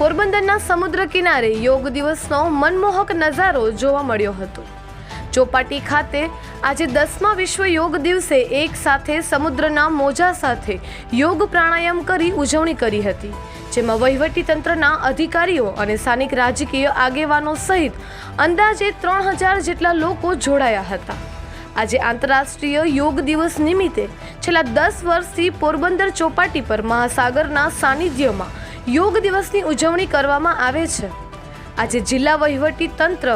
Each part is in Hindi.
પોરબંદરના સમુદ્ર કિનારે યોગ દિવસનો મનમોહક નજારો જોવા મળ્યો હતો. ચોપાટી ખાતે આજે દસમા વિશ્વ યોગ દિવસે એક સાથે સમુદ્રના મોજા સાથે યોગ પ્રાણાયામ કરી ઉજવણી કરી હતી, જેમાં વહીવટી તંત્રના અધિકારીઓ અને સ્થાનિક રાજકીય આગેવાનો સહિત અંદાજે ત્રણ હજાર જેટલા લોકો જોડાયા હતા. આજે આંતરરાષ્ટ્રીય યોગ દિવસ નિમિત્તે છેલ્લા દસ વર્ષથી પોરબંદર ચોપાટી પર મહાસાગરના સાનિધ્યમાં યોગ દિવસની ઉજવણી કરવામાં આવે છે. આજે જિલ્લા વહીવટી તંત્ર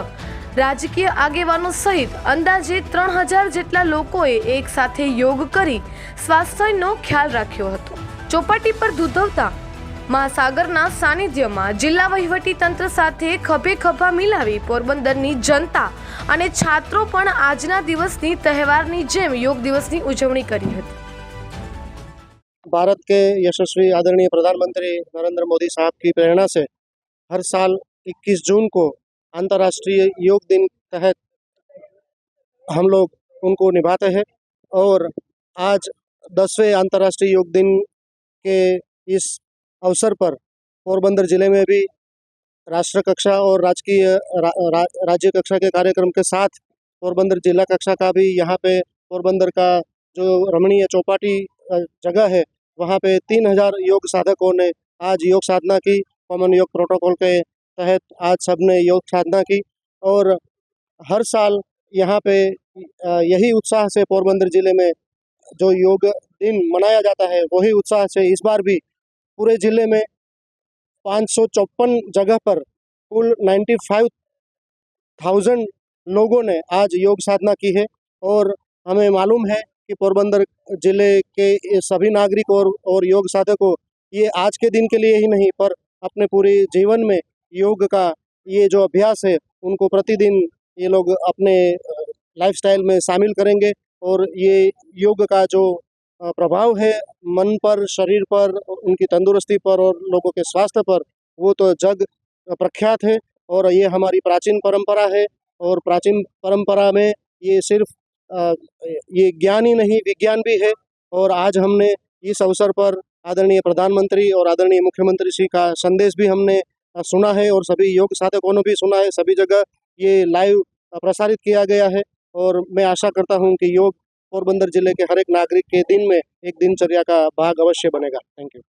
રાજકીય આગેવાનો સહિત અંદાજે ત્રણ હજાર જેટલા લોકોએ એક સાથે યોગ કરી સ્વાસ્થ્યનો ખ્યાલ રાખ્યો હતો. ચોપાટી પર ધૂધવતા મહાસાગરના સાનિધ્યમાં જિલ્લા વહીવટી તંત્ર સાથે ખભે ખભા મિલાવી પોરબંદરની જનતા અને છાત્રો પણ આજના દિવસની તહેવારની જેમ યોગ દિવસની ઉજવણી કરી હતી. भारत के यशस्वी आदरणीय प्रधानमंत्री नरेंद्र मोदी साहब की प्रेरणा से हर साल 21 जून को अंतर्राष्ट्रीय योग दिन तहत हम लोग उनको निभाते हैं और आज दसवें अंतर्राष्ट्रीय योग दिन के इस अवसर पर पोरबंदर ज़िले में भी राष्ट्र कक्षा और राजकीय रा, रा, राज्य कक्षा के कार्यक्रम के साथ पोरबंदर जिला कक्षा का भी यहाँ पे पोरबंदर का जो रमणीय चौपाटी जगह है वहाँ पे तीन हज़ार योग साधकों ने आज योग साधना की कॉमन योग प्रोटोकॉल के तहत आज सबने योग साधना की और हर साल यहाँ पे यही उत्साह से पोरबंदर ज़िले में जो योग दिन मनाया जाता है, वही उत्साह से इस बार भी पूरे ज़िले में पाँच जगह पर कुल नाइन्टी फाइव थाउज़ेंड लोगों ने आज योग साधना की है और हमें मालूम है कि पोरबंदर ज़िले के सभी नागरिक और और योग साधकों, ये आज के दिन के लिए ही नहीं, पर अपने पूरे जीवन में योग का ये जो अभ्यास है, उनको प्रतिदिन ये लोग अपने लाइफस्टाइल में शामिल करेंगे और ये योग का जो प्रभाव है, मन पर, शरीर पर, उनकी तंदुरुस्ती पर और लोगों के स्वास्थ्य पर, वो तो जग प्रख्यात है और ये हमारी प्राचीन परंपरा है और प्राचीन परंपरा में ये सिर्फ़ ये ज्ञान ही नहीं, विज्ञान भी है और आज हमने इस अवसर पर आदरणीय प्रधानमंत्री और आदरणीय मुख्यमंत्री श्री का संदेश भी हमने सुना है और सभी योग साधकों ने भी सुना है। सभी जगह ये लाइव प्रसारित किया गया है और मैं आशा करता हूँ कि योग पोरबंदर ज़िले के हर एक नागरिक के दिन में एक दिनचर्या का भाग अवश्य बनेगा। Thank you.